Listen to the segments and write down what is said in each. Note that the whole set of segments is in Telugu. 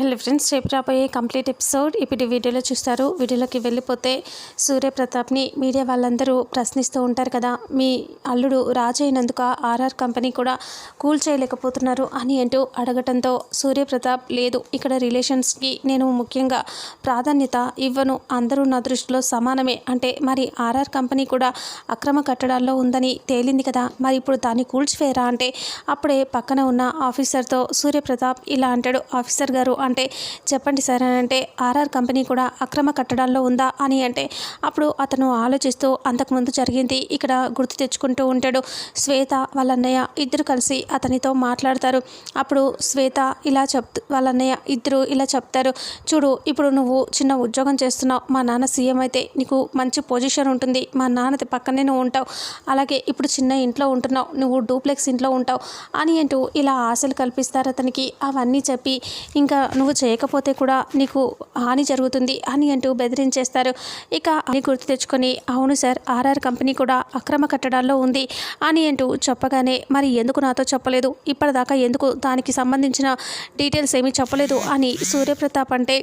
హలో ఫ్రెండ్స్ రేపు రాబోయే కంప్లీట్ ఎపిసోడ్ ఇప్పుడు వీడియోలో చూస్తారు. వీడియోలోకి వెళ్ళిపోతే సూర్యప్రతాప్ని మీడియా వాళ్ళందరూ ప్రశ్నిస్తూ ఉంటారు కదా మీ అల్లుడు రాజు ఆర్ఆర్ కంపెనీ కూడా కూల్ చేయలేకపోతున్నారు అని అంటూ అడగటంతో సూర్యప్రతాప్ లేదు ఇక్కడ రిలేషన్స్కి నేను ముఖ్యంగా ప్రాధాన్యత ఇవ్వను అందరూ నా దృష్టిలో సమానమే అంటే మరి ఆర్ఆర్ కంపెనీ కూడా అక్రమ కట్టడాల్లో ఉందని తేలింది కదా మరి ఇప్పుడు దాన్ని కూల్చివేయరా అంటే అప్పుడే పక్కన ఉన్న ఆఫీసర్తో సూర్యప్రతాప్ ఇలా అంటాడు. ఆఫీసర్ గారు అంటే చెప్పండి సార్ అని అంటే ఆర్ఆర్ కంపెనీ కూడా అక్రమ కట్టడాల్లో ఉందా అని అంటే అప్పుడు అతను ఆలోచిస్తూ అంతకుముందు జరిగింది ఇక్కడ గుర్తు తెచ్చుకుంటూ ఉంటాడు. శ్వేత వాళ్ళ అన్నయ్య ఇద్దరు కలిసి అతనితో మాట్లాడతారు. అప్పుడు శ్వేత ఇలా చెప్తూ వాళ్ళ అన్నయ్య ఇద్దరు ఇలా చెప్తారు. చూడు ఇప్పుడు నువ్వు చిన్న ఉద్యోగం చేస్తున్నావు. మా నాన్న సీఎం అయితే నీకు మంచి పొజిషన్ ఉంటుంది. మా నాన్నది పక్కనే నువ్వు ఉంటావు. అలాగే ఇప్పుడు చిన్న ఇంట్లో ఉంటున్నావు. నువ్వు డూప్లెక్స్ ఇంట్లో ఉంటావు అని అంటూ ఇలా ఆశలు కల్పిస్తారు అతనికి. అవన్నీ చెప్పి ఇంకా నువ్వు చేయకపోతే కూడా నీకు హాని జరుగుతుంది అని అంటూ బెదిరించేస్తారు. ఇక అని గుర్తు తెచ్చుకొని అవును సార్ ఆర్ఆర్ కంపెనీ కూడా అక్రమ కట్టడాల్లో ఉంది అని అంటూ చెప్పగానే మరి ఎందుకు నాతో చెప్పలేదు? ఇప్పటిదాకా ఎందుకు దానికి సంబంధించిన డీటెయిల్స్ ఏమీ చెప్పలేదు? అని సూర్యప్రతాప్ అంటే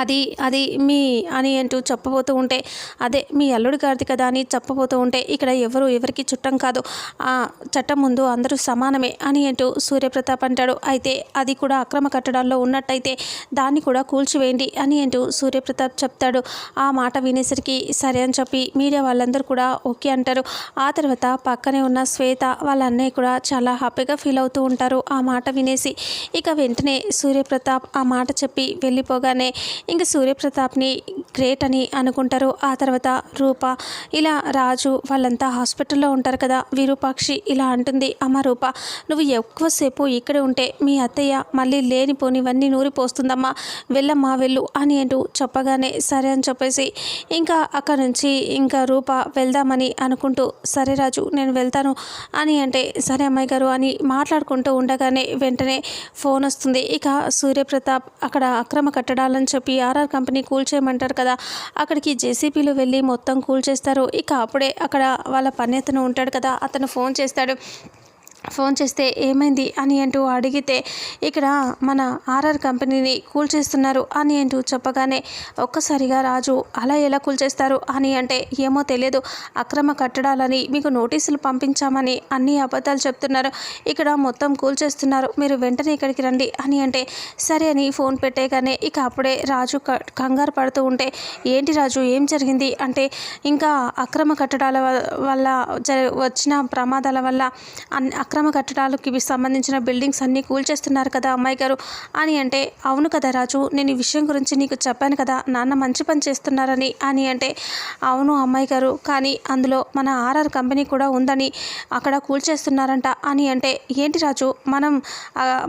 అది అది మీ అని అంటూ చెప్పబోతూ ఉంటే అదే మీ అల్లుడు గారిది కదా అని చెప్పబోతూ ఉంటే ఇక్కడ ఎవరు ఎవరికి చుట్టం కాదు. ఆ చట్టం ముందు అందరూ సమానమే అని అంటూ సూర్యప్రతాప్ అంటాడు. అయితే అది కూడా అక్రమ కట్టడాల్లో ఉన్నట్టయితే దాన్ని కూడా కూల్చివేయండి అని అంటూ సూర్యప్రతాప్ చెప్తాడు. ఆ మాట వినేసరికి సరే అని చెప్పి మీడియా వాళ్ళందరూ కూడా ఓకే అంటారు. ఆ తర్వాత పక్కనే ఉన్న శ్వేత వాళ్ళ అన్నయ్య కూడా చాలా హ్యాపీగా ఫీల్ అవుతూ ఉంటారు. ఆ మాట వినేసి ఇక వెంటనే సూర్యప్రతాప్ ఆ మాట చెప్పి వెళ్ళిపోగానే ఇంక సూర్యప్రతాప్ని గ్రేట్ అని అనుకుంటారు. ఆ తర్వాత రూప ఇలా రాజు వాళ్ళంతా హాస్పిటల్లో ఉంటారు కదా విరూపాక్షి ఇలా అంటుంది అమ్మ రూప నువ్వు ఎక్కువసేపు ఇక్కడే ఉంటే మీ అత్తయ్య మళ్ళీ లేనిపోనివన్నీ నూరిపోస్తుందమ్మా వెళ్ళమ్మా వెళ్ళు అని అంటూ చెప్పగానే సరే అని చెప్పేసి ఇంకా అక్కడ నుంచి ఇంకా రూప వెళ్దామని అనుకుంటూ సరే రాజు నేను వెళ్తాను అని అంటే సరే అమ్మాయి గారు అని మాట్లాడుకుంటూ ఉండగానే వెంటనే ఫోన్ వస్తుంది. ఇక సూర్యప్రతాప్ అక్కడ అక్రమ కట్టడాలని చెప్పి ఆర్ఆర్ కంపెనీ కూల్ చేయమంటారు కదా. అక్కడికి జేసీపీలు వెళ్ళి మొత్తం కూల్చేస్తారు ఇక అప్పుడే అక్కడ వాళ్ళ పని అతను ఉంటాడు కదా. అతను ఫోన్ చేస్తాడు. ఫోన్ చేస్తే ఏమైంది అని అంటూ అడిగితే ఇక్కడ మన ఆర్ఆర్ కంపెనీని కూల్చేస్తున్నారు అని అంటూ చెప్పగానే ఒక్కసారిగా రాజు అలా ఎలా కూల్చేస్తారు అని అంటే ఏమో తెలియదు అక్రమ కట్టడాలని మీకు నోటీసులు పంపించామని అన్ని అబద్ధాలు చెప్తున్నారు. ఇక్కడ మొత్తం కూల్చేస్తున్నారు మీరు వెంటనే ఇక్కడికి రండి అని అంటే సరే అని ఫోన్ పెట్టేగానే ఇక అప్పుడే రాజు క- కంగారు పడుతూ ఉంటే ఏంటి రాజు ఏం జరిగింది? అంటే ఇంకా అక్రమ కట్టడాల వల్ల జ వచ్చిన ప్రమాదాల వల్ల అన్ అక్రమ కట్టడాలకి సంబంధించిన బిల్డింగ్స్ అన్నీ కూల్చేస్తున్నారు కదా అమ్మాయి గారు. అని అంటే అవును కదా రాజు నేను ఈ విషయం గురించి నీకు చెప్పాను కదా నాన్న మంచి పని చేస్తున్నారని అని అంటే అవును అమ్మాయి గారు కానీ అందులో మన ఆర్ఆర్ కంపెనీ కూడా ఉందని అక్కడ కూల్చేస్తున్నారంట అని అంటే ఏంటి రాజు మనం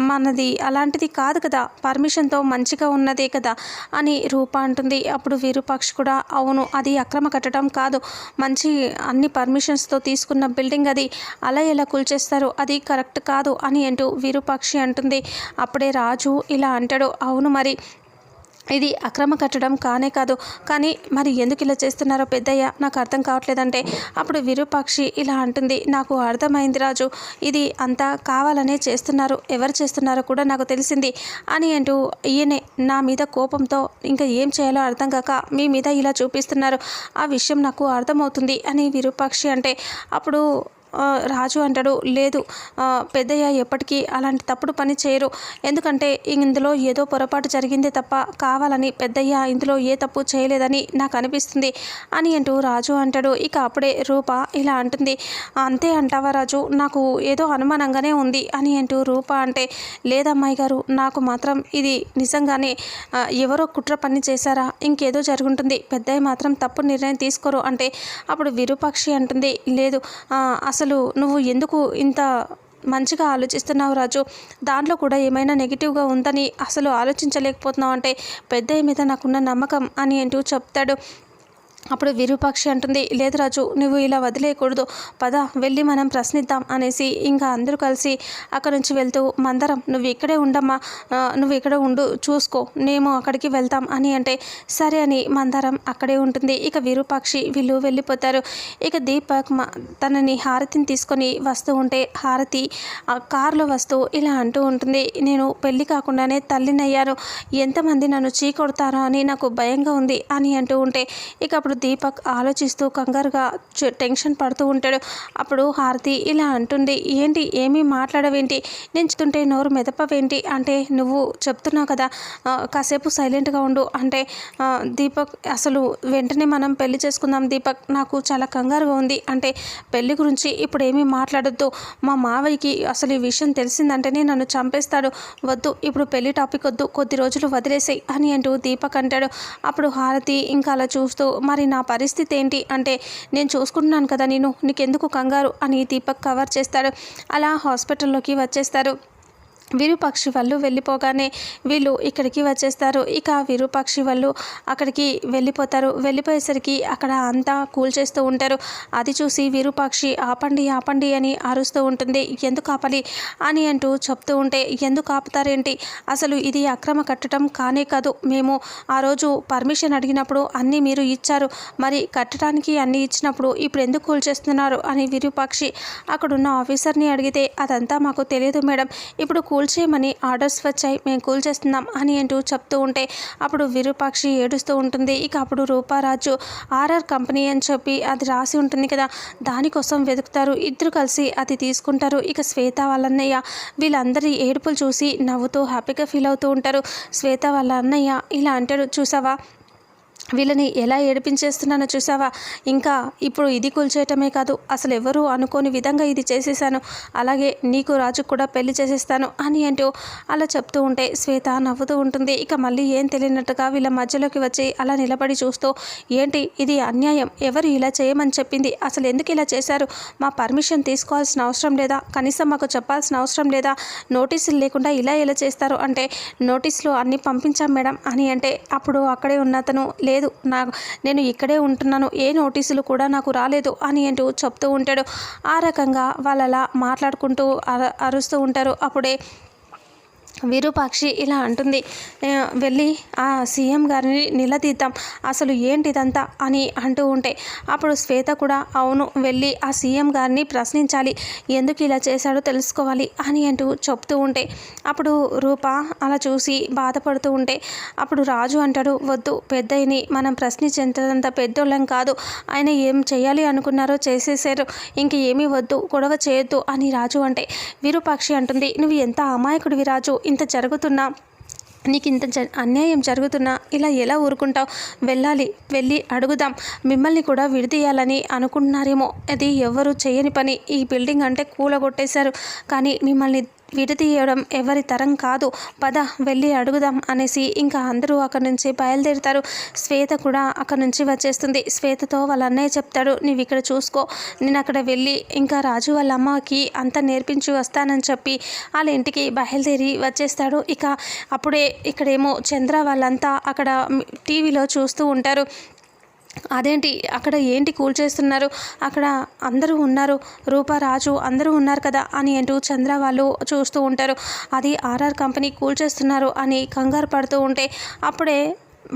మనది అలాంటిది కాదు కదా పర్మిషన్తో మంచిగా ఉన్నదే కదా అని రూప అంటుంది. అప్పుడు విరూపాక్షి కూడా అవును అది అక్రమ కట్టడం కాదు మంచి అన్ని పర్మిషన్స్తో తీసుకున్న బిల్డింగ్ అది అలా ఎలా కూల్చేస్తారు? అది కరెక్ట్ కాదు అని అంటూ విరూపాక్షి అంటుంది. అప్పుడే రాజు ఇలా అంటాడు అవును మరి ఇది అక్రమ కట్టడం కానే కాదు. కానీ మరి ఎందుకు ఇలా చేస్తున్నారో పెద్దయ్య నాకు అర్థం కావట్లేదంటే. అప్పుడు విరూపాక్షి ఇలా అంటుంది నాకు అర్థమైంది రాజు ఇది అంతా కావాలనే చేస్తున్నారు ఎవరు చేస్తున్నారో కూడా నాకు తెలిసింది అని అంటూ ఈయనే నా మీద కోపంతో ఇంకా ఏం చేయాలో అర్థం కాక మీ మీద ఇలా చూపిస్తున్నారు ఆ విషయం నాకు అర్థమవుతుంది అని విరూపాక్షి అంటే అప్పుడు రాజు అంటాడు లేదు పెద్దయ్య ఎప్పటికీ అలాంటి తప్పుడు పని చేయరు. ఎందుకంటే ఇందులో ఏదో పొరపాటు జరిగిందే తప్ప కావాలని పెద్దయ్య ఇందులో ఏ తప్పు చేయలేదని నాకు అనిపిస్తుంది అని అంటూ రాజు అంటాడు. ఇక అప్పుడే రూప ఇలా అంటుంది అంతే అంటావా రాజు నాకు ఏదో అనుమానంగానే ఉంది అని అంటూ రూప అంటే లేదమ్మాయి గారు నాకు మాత్రం ఇది నిజంగానే ఎవరో కుట్ర పని చేశారా ఇంకేదో జరుగుంటుంది. పెద్దయ్య మాత్రం తప్పు నిర్ణయం తీసుకోరు అంటే అప్పుడు విరూపాక్షి అంటుంది లేదు అసలు అసలు నువ్వు ఎందుకు ఇంత మంచిగా ఆలోచిస్తున్నావు రాజు? దాంట్లో కూడా ఏమైనా నెగిటివ్గా ఉందని అసలు ఆలోచించలేకపోతున్నావు అంటే పెద్దయ్య మీద నాకున్న నమ్మకం అని అంటూ చెప్తాడు. అప్పుడు విరూపాక్షి అంటుంది లేదు రాజు నువ్వు ఇలా వదిలేయకూడదు. పద వెళ్ళి మనం ప్రశ్నిద్దాం అనేసి ఇంకా అందరూ కలిసి అక్కడ నుంచి వెళ్తూ మందరం నువ్వు ఇక్కడే ఉండమ్మా. నువ్వు ఇక్కడ ఉండు చూసుకో. మేము అక్కడికి వెళ్తాం అని అంటే సరే అని మందారం అక్కడే ఉంటుంది. ఇక విరూపాక్షి వీళ్ళు వెళ్ళిపోతారు. ఇక దీపక్ తనని హారతిని తీసుకొని వస్తూ ఉంటే హారతి ఆ కారులో వస్తూ ఇలా అంటూ ఉంటుంది నేను పెళ్ళి కాకుండానే తల్లినయ్యాను. ఎంతమంది నన్ను చీకొడతారో అని నాకు భయంగా ఉంది అని అంటూ ఉంటే ఇక అప్పుడు దీపక్ ఆలోచిస్తూ కంగారుగా టెన్షన్ పడుతూ ఉంటాడు. అప్పుడు హారతి ఇలా అంటుంది. ఏంటి? ఏమీ మాట్లాడవేంటి? నేను చెప్తుంటే నోరు మెదపవేంటి? అంటే నువ్వు చెప్తున్నావు కదా కాసేపు సైలెంట్గా ఉండు. అంటే దీపక్ అసలు వెంటనే మనం పెళ్ళి చేసుకుందాం దీపక్. నాకు చాలా కంగారుగా ఉంది. అంటే పెళ్ళి గురించి ఇప్పుడు ఏమీ మాట్లాడద్దు. మా మావయ్యకి అసలు ఈ విషయం తెలిసిందంటేనే నన్ను చంపేస్తాడు. వద్దు ఇప్పుడు పెళ్ళి టాపిక్ వద్దు. కొద్ది రోజులు వదిలేసాయి అని అంటూ దీపక్ అంటాడు. అప్పుడు హారతి ఇంకా అలా చూస్తూ మరి నా పరిస్థితి ఏంటి? అంటే నేను చూసుకుంటున్నాను కదా నేను నీకెందుకు కంగారు? అని దీపక్ కవర్ చేస్తాడు. అలా హాస్పిటల్లోకి వచ్చేస్తారు. విరూపాక్షి వాళ్ళు వెళ్ళిపోగానే వీళ్ళు ఇక్కడికి వచ్చేస్తారు. ఇక విరూపాక్షి వాళ్ళు అక్కడికి వెళ్ళిపోతారు. వెళ్ళిపోయేసరికి అక్కడ అంతా కూల్చేస్తూ ఉంటారు. అది చూసి విరూపాక్షి ఆపండి ఆపండి అని అరుస్తూ ఉంటుంది. ఎందుకు ఆపాలి? అని అంటూ చెప్తూ ఉంటే ఎందుకు ఆపుతారేంటి? అసలు ఇది అక్రమ కట్టడం కానే కాదు. మేము ఆ రోజు పర్మిషన్ అడిగినప్పుడు అన్నీ మీరు ఇచ్చారు. మరి కట్టడానికి అన్నీ ఇచ్చినప్పుడు ఇప్పుడు ఎందుకు కూల్చేస్తున్నారు అని విరూపాక్షి అక్కడున్న ఆఫీసర్ని అడిగితే అదంతా మాకు తెలియదు మేడం. ఇప్పుడు కూల్ కూల్ చేయమని ఆర్డర్స్ వచ్చాయి మేము కూల్చేస్తున్నాం అని అంటూ చెప్తూ ఉంటే అప్పుడు విరూపాక్షి ఏడుస్తూ ఉంటుంది. ఇక అప్పుడు రూపారాజు ఆర్ఆర్ కంపెనీ అని చెప్పి అది రాసి ఉంటుంది కదా దానికోసం వెతుకుతారు. ఇద్దరు కలిసి అది తీసుకుంటారు. ఇక శ్వేత వాళ్ళన్నయ్య వీళ్ళందరి ఏడుపులు చూసి నవ్వుతూ హ్యాపీగా ఫీల్ అవుతూ ఉంటారు. శ్వేత వాళ్ళ అన్నయ్య ఇలా అంటాడు చూసావా? వీళ్ళని ఎలా ఏడిపించేస్తున్నానో చూసావా? ఇంకా ఇప్పుడు ఇది కూల్చేయటమే కాదు అసలు ఎవరు అనుకోని విధంగా ఇది చేసేసాను అలాగే నీకు రాజు కూడా పెళ్ళి చేసేస్తాను అని అంటూ అలా చెప్తూ ఉంటే శ్వేత నవ్వుతూ ఉంటుంది. ఇక మళ్ళీ ఏం తెలియనట్టుగా వీళ్ళ మధ్యలోకి వచ్చి అలా నిలబడి చూస్తూ ఏంటి ఇది అన్యాయం? ఎవరు ఇలా చేయమని చెప్పింది? అసలు ఎందుకు ఇలా చేశారు? మా పర్మిషన్ తీసుకోవాల్సిన అవసరం లేదా? కనీసం మాకు చెప్పాల్సిన అవసరం లేదా? నోటీసులు లేకుండా ఇలా ఎలా చేస్తారు? అంటే నోటీసులు అన్నీ పంపించాం మేడం అని అంటే అప్పుడు అక్కడే ఉన్నతను లేదు లేదు నాకు నేను ఇక్కడే ఉంటున్నాను. ఏ నోటీసులు కూడా నాకు రాలేదు అని అంటూ చెప్తూ ఉంటాడు. ఆ రకంగా వాళ్ళలా మాట్లాడుకుంటూ అరుస్తూ ఉంటారు. అప్పుడే విరూపాక్షి ఇలా అంటుంది. వెళ్ళి ఆ సీఎం గారిని నిలదీద్దాం. అసలు ఏంటిదంతా? అని అంటూ ఉంటే. అప్పుడు శ్వేత కూడా అవును వెళ్ళి ఆ సీఎం గారిని ప్రశ్నించాలి. ఎందుకు ఇలా చేశాడో తెలుసుకోవాలి అని అంటూ చెప్తూ ఉంటే. అప్పుడు రూప అలా చూసి బాధపడుతూ ఉంటే. అప్పుడు రాజు అంటాడు వద్దు పెద్దయిని మనం ప్రశ్నించేంత పెద్దోళ్ళం కాదు. ఆయన ఏం చేయాలి అనుకున్నారో చేసేసారు ఇంక ఏమీ వద్దు గొడవ చేయొద్దు అని రాజు అంటే. విరూపాక్షి అంటుంది నువ్వు ఎంత అమాయకుడివి రాజు. ఇంత జరుగుతున్నా నీకు ఇంత జ అన్యాయం జరుగుతున్నా ఇలా ఎలా ఊరుకుంటావు? వెళ్ళాలి వెళ్ళి అడుగుదాం. మిమ్మల్ని కూడా విడదీయాలని అనుకుంటున్నారేమో. అది ఎవరు చేయని పని. ఈ బిల్డింగ్ అంటే కూలగొట్టేశారు. కానీ మిమ్మల్ని విడదీయడం ఎవరి తరం కాదు. పద వెళ్ళి అడుగుదాం అనేసి ఇంకా అందరూ అక్కడి నుంచి బయలుదేరుతారు. శ్వేత కూడా అక్కడి నుంచి వచ్చేస్తుంది. శ్వేతతో వాళ్ళ అన్నయ్య చెప్తాడు నీవు ఇక్కడ చూసుకో. నేను అక్కడ వెళ్ళి ఇంకా రాజు వాళ్ళ అమ్మకి అంతా నేర్పించి వస్తానని చెప్పి వాళ్ళ ఇంటికి బయలుదేరి వచ్చేస్తాడు. ఇక అప్పుడే ఇక్కడేమో చంద్ర వాళ్ళంతా అక్కడ టీవీలో చూస్తూ ఉంటారు. అదేంటి అక్కడ ఏంటి కూల్ చేస్తున్నారు? అక్కడ అందరూ ఉన్నారు రూపా రాజు అందరూ ఉన్నారు కదా అని అంటూ చంద్ర వాళ్ళు చూస్తూ ఉంటారు. అది ఆర్ఆర్ కంపెనీ కూల్ చేస్తున్నారు అని కంగారు పడుతూ ఉంటే అప్పుడే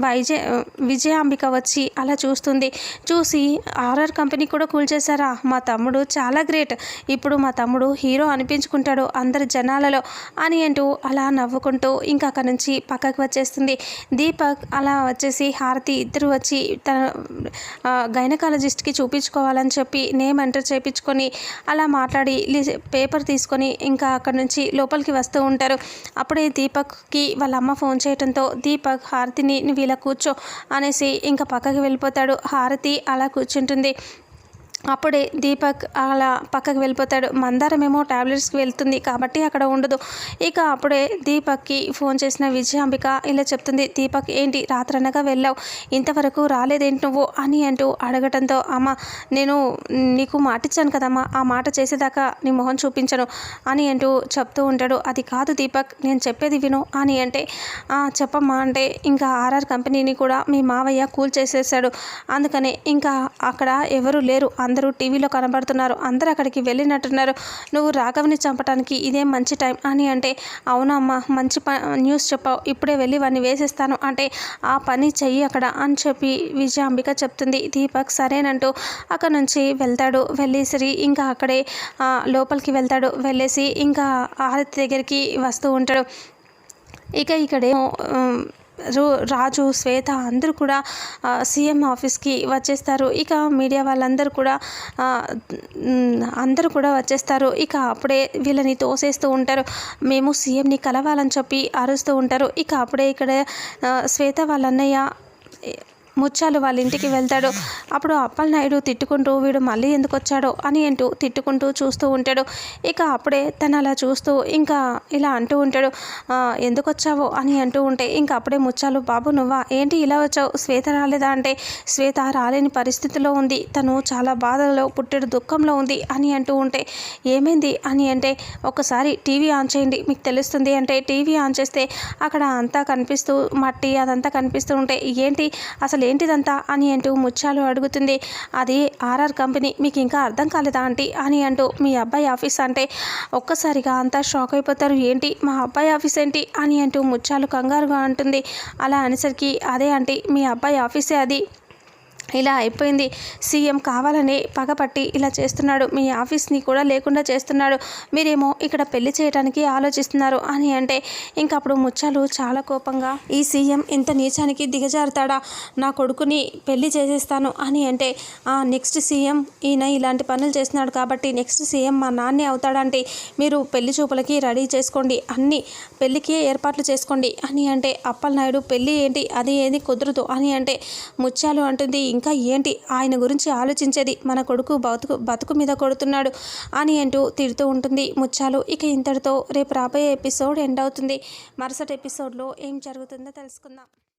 వైజయ విజయాంబిక వచ్చి అలా చూస్తుంది. చూసి ఆర్ఆర్ కంపెనీ కూడా కూల్ చేశారా? మా తమ్ముడు చాలా గ్రేట్. ఇప్పుడు మా తమ్ముడు హీరో అనిపించుకుంటాడు అందరి జనాలలో అని అంటూ అలా నవ్వుకుంటూ ఇంకా అక్కడి నుంచి పక్కకు వచ్చేస్తుంది. దీపక్ అలా వచ్చేసి హారతి ఇద్దరు వచ్చి తన గైనకాలజిస్ట్కి చూపించుకోవాలని చెప్పి నేమ్ ఎంటర్ చేయించుకొని అలా మాట్లాడి పేపర్ తీసుకొని ఇంకా అక్కడి నుంచి లోపలికి వస్తూ ఉంటారు. అప్పుడే దీపక్కి వాళ్ళ అమ్మ ఫోన్ చేయడంతో దీపక్ హారతిని నువ్వు ఇలా కూర్చో అనేసి ఇంకా పక్కకి వెళ్ళిపోతాడు. హారతి అలా కూర్చుంటుంది. అప్పుడే దీపక్ అలా పక్కకు వెళ్ళిపోతాడు. మందారం ఏమో టాబ్లెట్స్కి వెళ్తుంది కాబట్టి అక్కడ ఉండదు. ఇక అప్పుడే దీపక్కి ఫోన్ చేసిన విజయాంబిక ఇలా చెప్తుంది. దీపక్ ఏంటి రాత్రనగా వెళ్ళావు? ఇంతవరకు రాలేదేంటి నువ్వు? అని అంటూ అడగటంతో అమ్మ నేను నీకు మాట ఇచ్చాను కదమ్మా. ఆ మాట చేసేదాకా నీ మొహం చూపించను అని అంటూ చెప్తూ ఉంటాడు. అది కాదు దీపక్ నేను చెప్పేది విను అని అంటే చెప్పమ్మా అంటే ఇంకా ఆర్ఆర్ కంపెనీని కూడా మీ మావయ్య కూల్ చేసేసాడు అందుకనే ఇంకా అక్కడ ఎవరు లేరు. అందరూ అందరూ టీవీలో కనబడుతున్నారు. అందరూ అక్కడికి వెళ్ళినట్టున్నారు. నువ్వు రాఘవని చంపడానికి ఇదే మంచి టైం అని అంటే అవునమ్మా మంచి ప న్యూస్ చెప్పావు. ఇప్పుడే వెళ్ళి వాడిని వేసేస్తాను అంటే ఆ పని చెయ్యి అక్కడ అని చెప్పి విజయాంబిక చెప్తుంది. దీపక్ సరేనంటూ అక్కడ నుంచి వెళ్తాడు. వెళ్ళేసరి ఇంకా అక్కడే లోపలికి వెళ్తాడు. వెళ్ళేసి ఇంకా ఆరతి దగ్గరికి వస్తూ ఉంటాడు. ఇక ఇక్కడేమో రాజు శ్వేత అందరూ కూడా సీఎం ఆఫీస్కి వచ్చేస్తారు. ఇక మీడియా వాళ్ళందరూ కూడా అందరూ కూడా వచ్చేస్తారు. ఇక అప్పుడే వీళ్ళని తోసేస్తూ ఉంటారు. మేము సీఎంని కలవాలని చెప్పి అరుస్తూ ఉంటారు. ఇక అప్పుడే ఇక్కడ శ్వేత వాళ్ళ అన్నయ్య ముత్యాలు వాళ్ళ ఇంటికి వెళ్తాడు. అప్పుడు అప్పలనాయుడు తిట్టుకుంటూ వీడు మళ్ళీ ఎందుకు వచ్చాడో అని అంటూ తిట్టుకుంటూ చూస్తూ ఉంటాడు. ఇక అప్పుడే తను అలా చూస్తూ ఇంకా ఇలా అంటూ ఉంటాడు. ఎందుకు వచ్చావో? అని అంటూ ఉంటే ఇంకా అప్పుడే ముచ్చాలు బాబు నువ్వా? ఏంటి ఇలా వచ్చావు? శ్వేత రాలేదా? అంటే శ్వేత రాలేని పరిస్థితిలో ఉంది. తను చాలా బాధలో పుట్టెడు దుఃఖంలో ఉంది అని అంటూ ఉంటే ఏమైంది? అని అంటే ఒకసారి టీవీ ఆన్ చేయండి. మీకు తెలుస్తుంది అంటే టీవీ ఆన్ చేస్తే అక్కడ అంతా కనిపిస్తూ మట్టి అదంతా కనిపిస్తూ ఉంటే ఏంటి? అసలు ఏంటిదంతా అని అంటూ ముత్యాలు అడుగుతుంది. అది ఆర్ఆర్ కంపెనీ మీకు ఇంకా అర్థం కాలేదా ఆంటీ? అని అంటూ మీ అబ్బాయి ఆఫీస్ అంటే ఒక్కసారిగా అంతా షాక్ అయిపోతారు. ఏంటి? మా అబ్బాయి ఆఫీస్ ఏంటి? అని అంటూ ముత్యాలు కంగారుగా అంటుంది. అలా అనేసరికి అదే ఆంటీ మీ అబ్బాయి ఆఫీసే అది. ఇలా అయిపోయింది. సీఎం కావాలని పగపట్టి ఇలా చేస్తున్నాడు. మీ ఆఫీస్ని కూడా లేకుండా చేస్తున్నాడు. మీరేమో ఇక్కడ పెళ్ళి చేయడానికి ఆలోచిస్తున్నారు అని అంటే ఇంకప్పుడు ముచ్చాలు చాలా కోపంగా ఈ సీఎం ఇంత నీచానికి దిగజారుతాడా? నా కొడుకుని పెళ్ళి చేసేస్తాను అని అంటే నెక్స్ట్ సీఎం ఈయన ఇలాంటి పనులు చేస్తున్నాడు కాబట్టి నెక్స్ట్ సీఎం మా నాన్నే అవుతాడంటే మీరు పెళ్ళి చూపులకి రెడీ చేసుకోండి. అన్ని పెళ్ళికి ఏర్పాట్లు చేసుకోండి అని అంటే అప్పలనాయుడు పెళ్ళి ఏంటి? అది ఏది కుదరదు అని అంటే ముత్యాలు అంటుంది ఇంకా ఏంటి? ఆయన గురించి ఆలోచించేది మన కొడుకు బతుకు బతుకు మీద కొడుతున్నాడు అని అంటూ తిడుతూ ఉంటుంది. ముచ్చాలు ఇక ఇంతటితో రేపు రాబోయే ఎపిసోడ్ ఎండ్ అవుతుంది. మరుసటి ఎపిసోడ్లో ఏం జరుగుతుందో తెలుసుకుందాం.